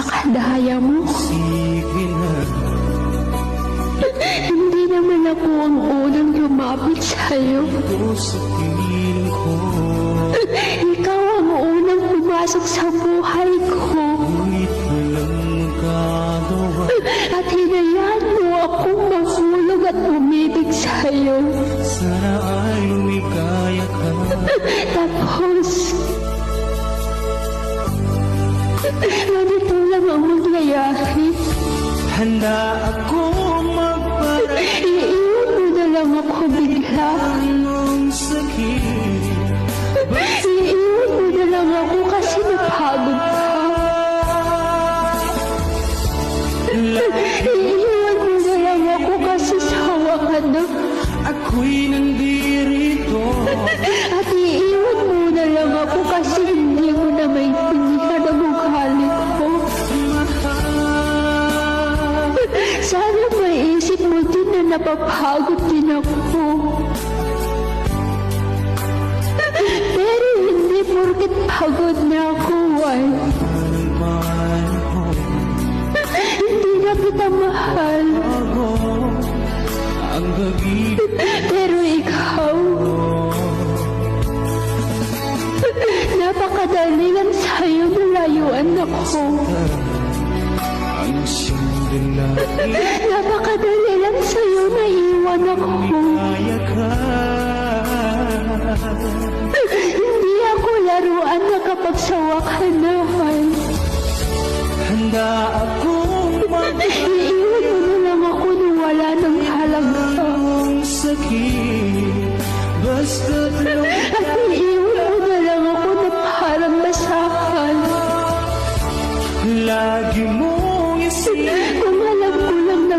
napakadaya mo. Hindi naman ako ang unang lumapit sa'yo. Ikaw ang unang pumasok sa buhay ko. At hinayaan mo akong mahulog at umibig sa'yo. Sana ay lumikaya ka Tapos, Handa ako magparang Iiwan mo na lang ako bigla. ng sakit Sana maisip mo din na napapagod din ako. Pero hindi porket pagod na ako ay hindi na kita mahal. Pero ikaw, napakadali lang sa'yo malayuan ako. Napakadali lang sa'yo na iwan ako. Hindi ako laruan na kapag sawa ka naman. Handa akong Iiwan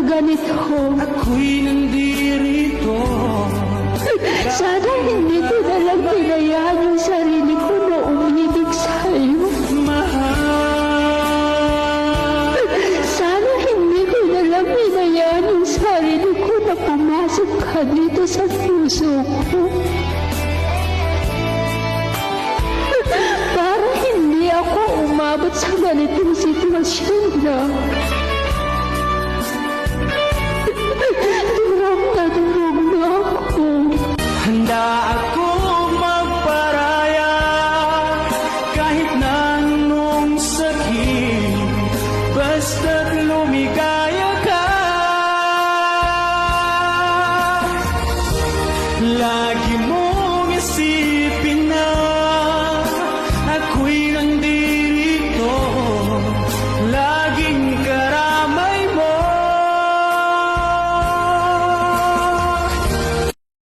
ganito, Ako'y nandirito sana hindi ko na lang tinayaan yung sarili ko na umibig sa'yo. Mahal Sana hindi ko na lang hinayaan yung sarili ko na pumasok ka dito sa puso ko. Para hindi ako umabot sa ganitong sitwasyon na Lagi mong isipin na